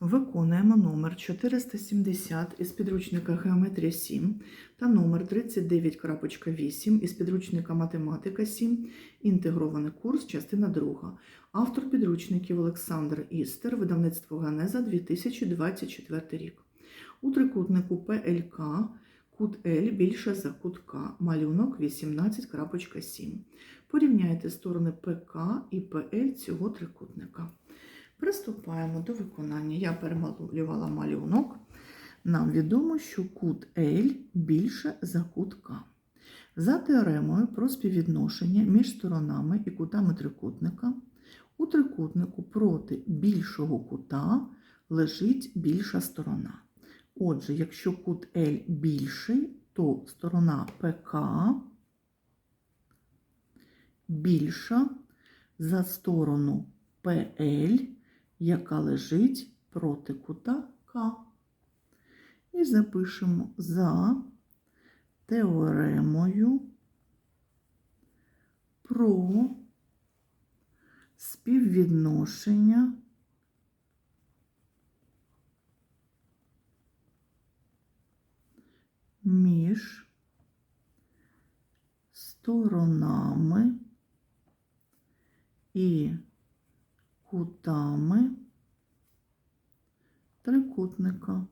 Виконуємо номер 470 із підручника Геометрія 7 та номер 39.8 із підручника Математика 7, інтегрований курс, частина 2. Автор підручників Олександр Істер, видавництво Ганеза 2024 рік. У трикутнику ПЛК кут L більше за кут К, малюнок 18.7. Порівняйте сторони ПК і ПЛ цього трикутника. Приступаємо до виконання. Я перемалювала малюнок. Нам відомо, що кут L більше за кут К. За теоремою про співвідношення між сторонами і кутами трикутника, у трикутнику проти більшого кута лежить більша сторона. Отже, якщо кут L більший, то сторона ПК більша за сторону PL, яка лежить проти кута К. І запишемо за теоремою про співвідношення між сторонами і кутами трикутника.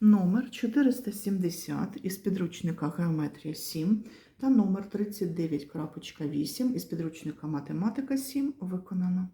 Номер 470 із підручника Геометрія 7 та номер 39.8 із підручника Математика 7 виконано.